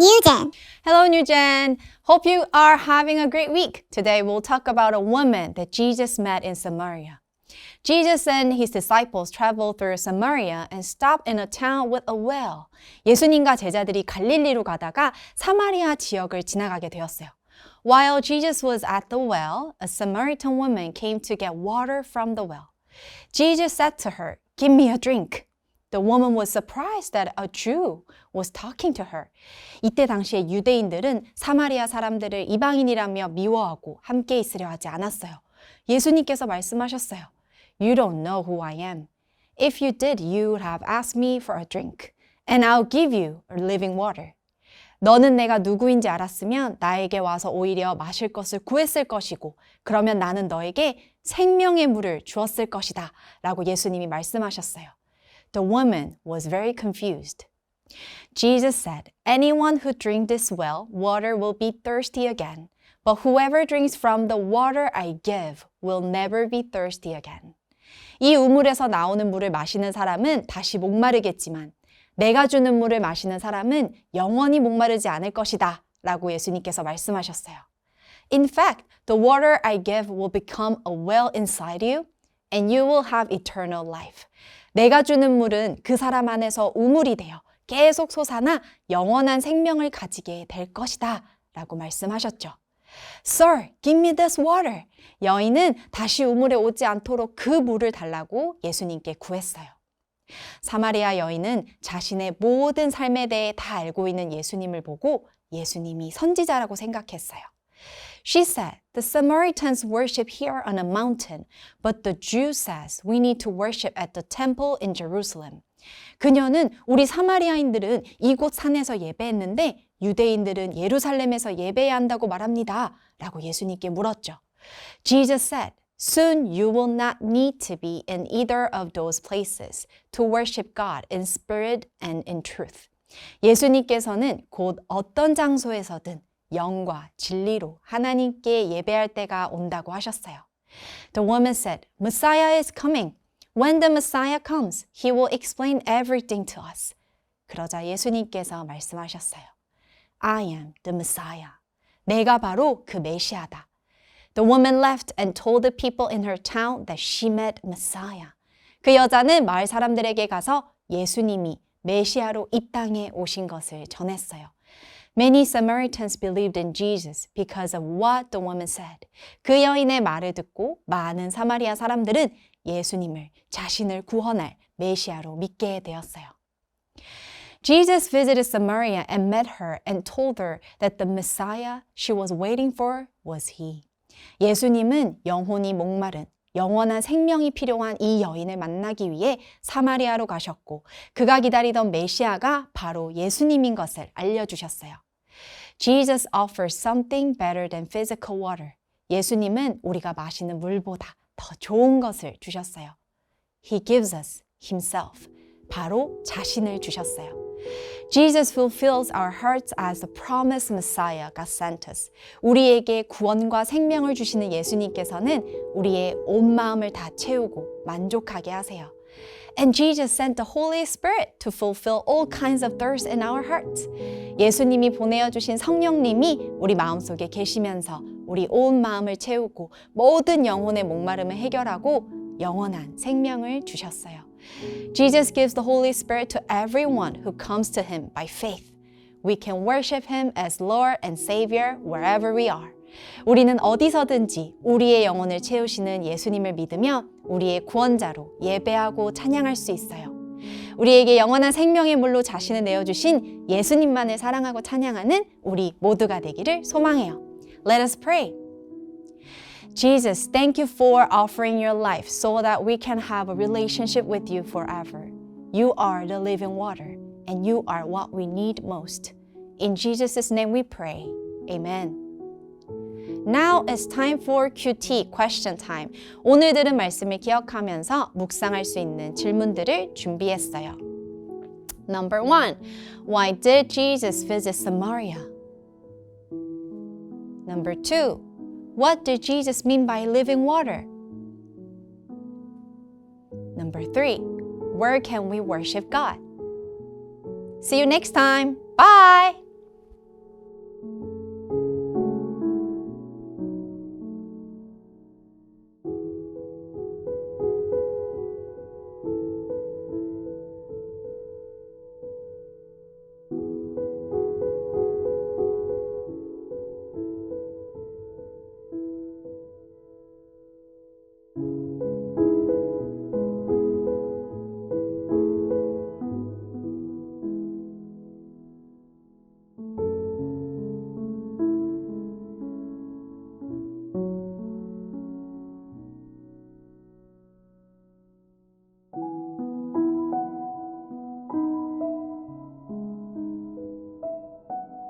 Newton. Hello, New Gen. Hope you are having a great week. Today we'll talk about a woman that Jesus met in Samaria. Jesus and his disciples traveled through Samaria and stopped in a town with a well. 예수님과 제자들이 갈릴리로 가다가 사마리아 지역을 지나가게 되었어요. While Jesus was at the well, a Samaritan woman came to get water from the well. Jesus said to her, Give me a drink. The woman was surprised that a Jew was talking to her. 이때 당시에 유대인들은 사마리아 사람들을 이방인이라며 미워하고 함께 있으려 하지 않았어요. 예수님께서 말씀하셨어요. You don't know who I am. If you did, you would have asked me for a drink, and I'll give you living water. 너는 내가 누구인지 알았으면 나에게 와서 오히려 마실 것을 구했을 것이고, 그러면 나는 너에게 생명의 물을 주었을 것이다. 라고 예수님이 말씀하셨어요. The woman was very confused. Jesus said, Anyone who drinks this well, water will be thirsty again. But whoever drinks from the water I give will never be thirsty again. 이 우물에서 나오는 물을 마시는 사람은 다시 목마르겠지만 내가 주는 물을 마시는 사람은 영원히 목마르지 않을 것이다. 라고 예수님께서 말씀하셨어요. In fact, the water I give will become a well inside you and you will have eternal life. 내가 주는 물은 그 사람 안에서 우물이 되어 계속 솟아나 영원한 생명을 가지게 될 것이다. 라고 말씀하셨죠. Sir, give me this water. 여인은 다시 우물에 오지 않도록 그 물을 달라고 예수님께 구했어요. 사마리아 여인은 자신의 모든 삶에 대해 다 알고 있는 예수님을 보고 예수님이 선지자라고 생각했어요. She said, The Samaritans worship here on a mountain, but the Jew says we need to worship at the temple in Jerusalem. 그녀는 우리 사마리아인들은 이곳 산에서 예배했는데 유대인들은 예루살렘에서 예배해야 한다고 말합니다. 라고 예수님께 물었죠. Jesus said, Soon you will not need to be in either of those places to worship God in spirit and in truth. 예수님께서는 곧 어떤 장소에서든 영과 진리로 하나님께 예배할 때가 온다고 하셨어요. The woman said, Messiah is coming. When the Messiah comes, he will explain everything to us. 그러자 예수님께서 말씀하셨어요. I am the Messiah. 내가 바로 그 메시아다. The woman left and told the people in her town that she met Messiah. 그 여자는 마을 사람들에게 가서 예수님이 메시아로 이 땅에 오신 것을 전했어요. Many Samaritans believed in Jesus because of what the woman said. 그 여인의 말을 듣고 많은 사마리아 사람들은 예수님을 자신을 구원할 메시아로 믿게 되었어요. Jesus visited Samaria and met her and told her that the Messiah she was waiting for was he. 예수님은 영혼이 목마른 영원한 생명이 필요한 이 여인을 만나기 위해 사마리아로 가셨고 그가 기다리던 메시아가 바로 예수님인 것을 알려주셨어요. Jesus offers something better than physical water. 예수님은 우리가 마시는 물보다 더 좋은 것을 주셨어요. He gives us himself. 바로 자신을 주셨어요. Jesus fulfills our hearts as the promised Messiah God sent us. 우리에게 구원과 생명을 주시는 예수님께서는 우리의 온 마음을 다 채우고 만족하게 하세요. And Jesus sent the Holy Spirit to fulfill all kinds of thirst in our hearts. 예수님이 보내어 주신 성령님이 우리 마음속에 계시면서 우리 온 마음을 채우고 모든 영혼의 목마름을 해결하고 영원한 생명을 주셨어요. Jesus gives the Holy Spirit to everyone who comes to him by faith. We can worship him as Lord and Savior wherever we are. 우리는 어디서든지 우리의 영혼을 채우시는 예수님을 믿으며 우리의 구원자로 예배하고 찬양할 수 있어요. 우리에게 영원한 생명의 물로 자신을 내어주신 예수님만을 사랑하고 찬양하는 우리 모두가 되기를 소망해요. Let us pray. Jesus, thank you for offering your life so that we can have a relationship with you forever. You are the living water, and you are what we need most. In Jesus' name we pray. Amen. Now it's time for QT question time. 오늘 들은 말씀을 기억하면서 묵상할 수 있는 질문들을 준비했어요. Number one, why did Jesus visit Samaria? Number two, what did Jesus mean by living water? Number three, where can we worship God? See you next time. Bye.